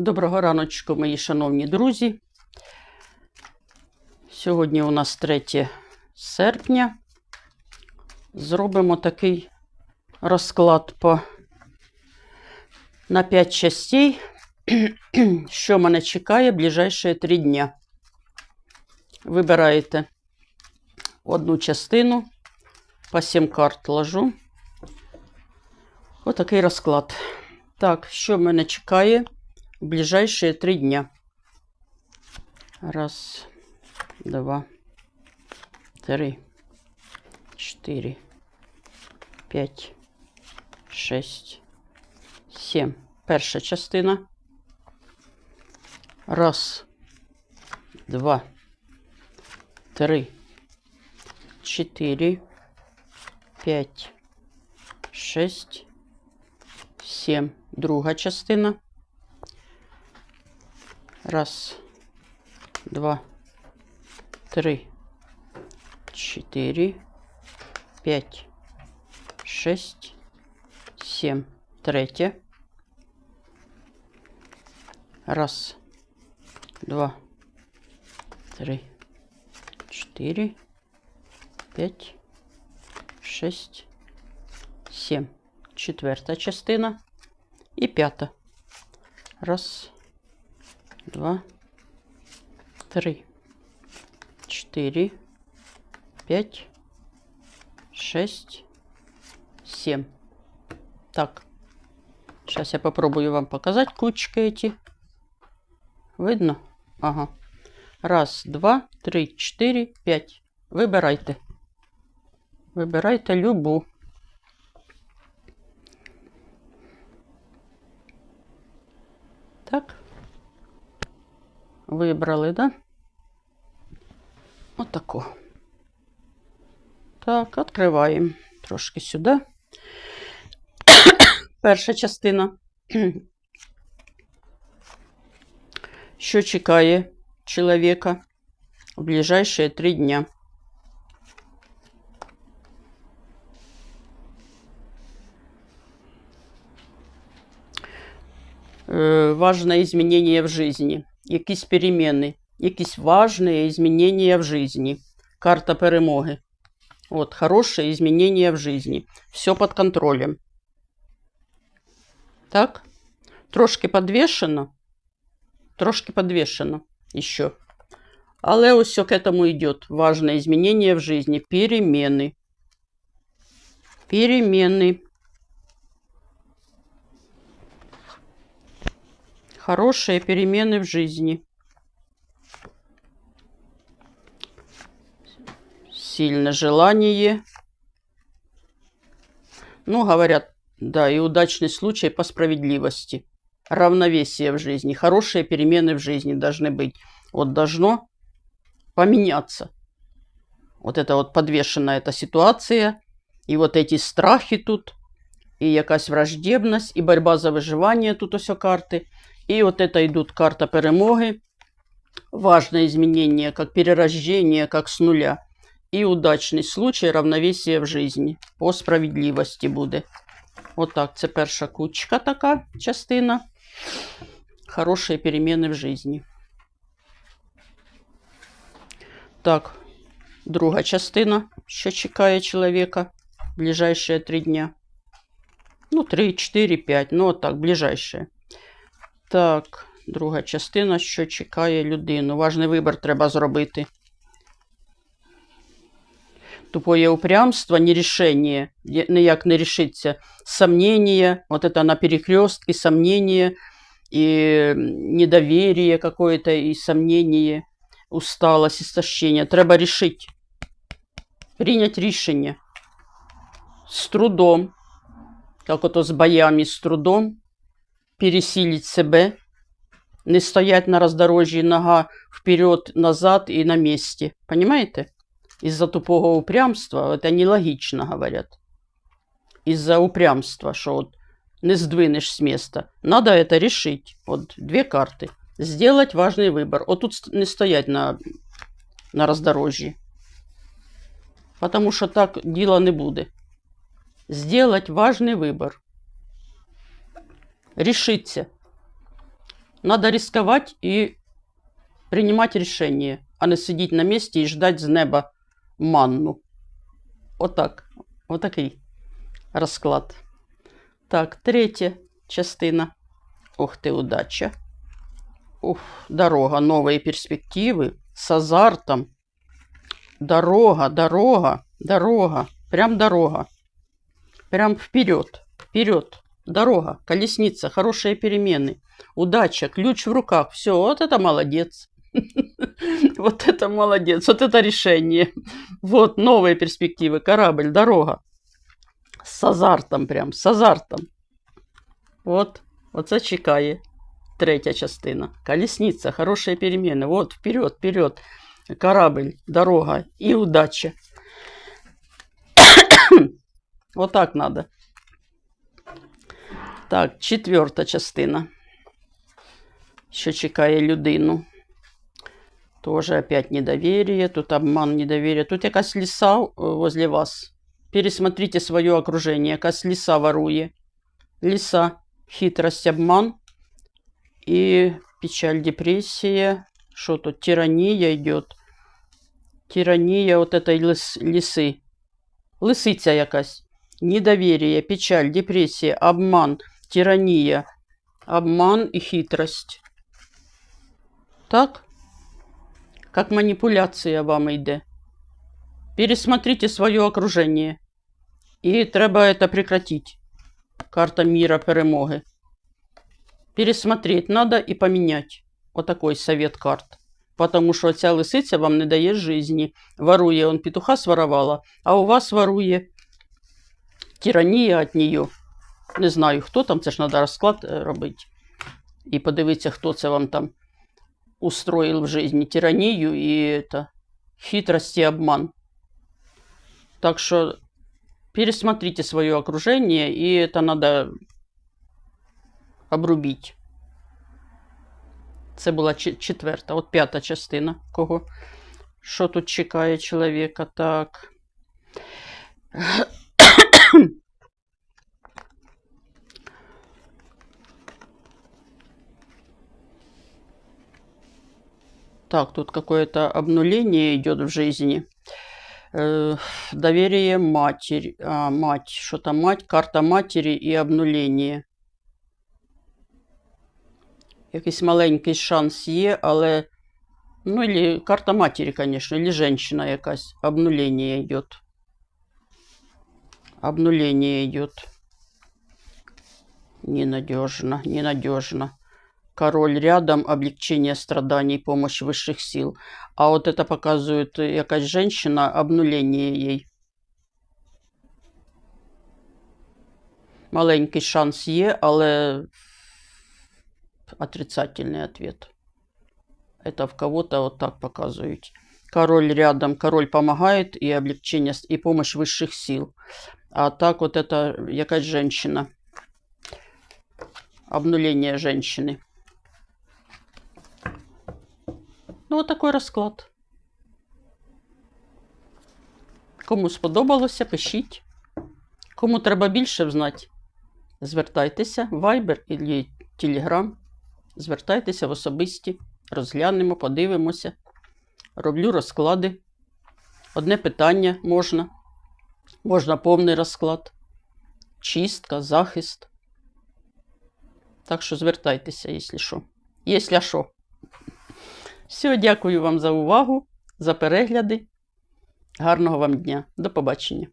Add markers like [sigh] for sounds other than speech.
Доброго раночку, мої шановні друзі. Сьогодні у нас 3 серпня. Зробимо такий розклад по на 5 частей, [clears throat] що мене чекає ближайші 3 дня. Вибираєте одну частину, по 7 карт ложу. Отакий розклад. Так, що мене чекає в ближайшие три дня? Раз, два, три, четыре, п'ять, шесть, сім. Перша частина. Раз, два, три, чотири, п'ять, шесть, сім. Друга частина. Раз, два, три, четыре, пять, шесть, семь. Третье. Раз, два, три, четыре, пять, шесть, семь. Четверта частина. І п'ята. Раз, два, три, четыре, пять, шесть, семь. Так. Сейчас я попробую вам показать кучки эти. Видно? Ага. Раз, два, три, четыре, пять. Вибирайте. Вибирайте любу. Так. Вибрали, да? Отако. Так, відкриваємо трошки сюди. [coughs] Перша частина. [coughs] Що чекає чоловіка в ближайшие три дня? Е, важное изменение в жизни, якісь перемены, якісь важные изменения в жизни. Карта перемоги. Вот, хорошие изменения в жизни. Все под контролем. Так? Трошки подвешено. Трошки подвешено еще. Але ось к этому идет. Важное изменение в жизни. Перемены. Перемены. Хорошие перемены в жизни. Сильное желание. Ну, говорят, да, и удачный случай по справедливости. Равновесие в жизни. Хорошие перемены в жизни должны быть. Вот должно поменяться. Вот это вот подвешенная эта ситуация. И вот эти страхи тут. И якась враждебность. И борьба за выживание тут все карты. И вот это идут карта перемоги. Важное изменение, как перерождение, как с нуля. И удачний случай равновесие в жизни. По справедливості буде. Отак, це перша кучка така частина. Хороші переміни в житті. Так, друга частина, що чекає чоловіка в ближайшие три дня. Ну, 3, 4, 5. Ну, отак, ближайшие. Так, друга частина, що чекає людину. Важний вибір треба зробити. Тупое упрямство, нерешение, ніяк не решиться. Сомнение, вот это на перекрестке, сомнение и недоверие какое-то, и сомнение, усталость, истощение. Треба решить, принять решение. С трудом, как ото з боями, з трудом, пересилить себе, не стоять на роздорожжі нога вперед, назад и на месте. Понимаете? Из-за тупого упрямства, это нелогично, говорят. Из-за упрямства, что вот не сдвинешь с места. Надо это решить. Вот две карты. Сделать важный выбор. Вот тут не стоять на, на роздорожжі. Потому что так дела не буде. Сделать важный выбор. Решиться. Надо рисковать и принимать решение, а не сидеть на месте и ждать з неба манну. Отак. Отакий розклад. Так, третя частина. Ух ти, удача. Ух, дорога, новые перспективы с азартом. Дорога, дорога, дорога. Прям дорога. Прям вперед, вперед. Дорога, колесница, хорошие перемены. Удача, ключ в руках. Все, вот это молодец. [laughs] Вот это молодец, вот это решение. Вот новые перспективы, корабль, дорога. С азартом прям, с азартом. От, оце чекає третя частина. Колесниця, хороші переміни. От, вперед, вперед. Корабль, дорога і удача. [coughs] Вот так надо. Так, четверта частина. Що чекає людину. Тоже опять недоверие. Тут обман, недоверие. Тут якась ліса э, возле вас. Пересмотрите свое окружение. Якась ліса ворує. Лиса, хитрость, обман и печаль, депрессия. Что тут? Тирания идет. Тирания вот этой лис, лисы. Лисиця якась. Недоверие, печаль, депрессия, обман, тирания. Обман и хитрость. Так? Как манипуляция вам йде. Пересмотрите свое окружение. И треба это прекратить. Карта мира перемоги. Пересмотреть надо и поменять. Вот такой совет карт. Потому що ця лисиця вам не дає жизни. Ворує, он петуха своровала, а у вас ворує тиранія від нее. Не знаю, хто там, це ж треба розклад е, робити. І подивитися, хто це вам там устроїв в житті. Тиранію і это, хитрость і обман. Так що пересмотрите свое окружение, и это надо обрубить. Це була четверта, от п'ята частина. Кого? Що тут чекає чоловіка? Так. Так, тут какое-то обнуление идет в жизни. Э, доверие матери. А, мать. Что-то мать, карта матери и обнуление. Якийсь маленький шанс є, але. Ну, или карта матери, конечно, или женщина якась. Обнуление идет. Обнуление идет. Ненадежно, ненадежно. Король рядом, облегчение страданий, помощь высших сил. А вот это показывает якась женщина, обнуление ей. Маленький шанс є, але отрицательный ответ. Это в кого-то вот так показывают. Король рядом, король помогает и облегчение, и помощь высших сил. А так вот это якась женщина. Обнуление женщины. Ну, от такий розклад. Кому сподобалося, пишіть. Кому треба більше знати, звертайтеся в Viber або Telegram. Звертайтеся в особисті, розглянемо, подивимося. Роблю розклади. Одне питання можна. Можна повний розклад, чистка, захист. Так що звертайтеся, якщо що. Якщо що. Все, дякую вам за увагу, за перегляди. Гарного вам дня. До побачення.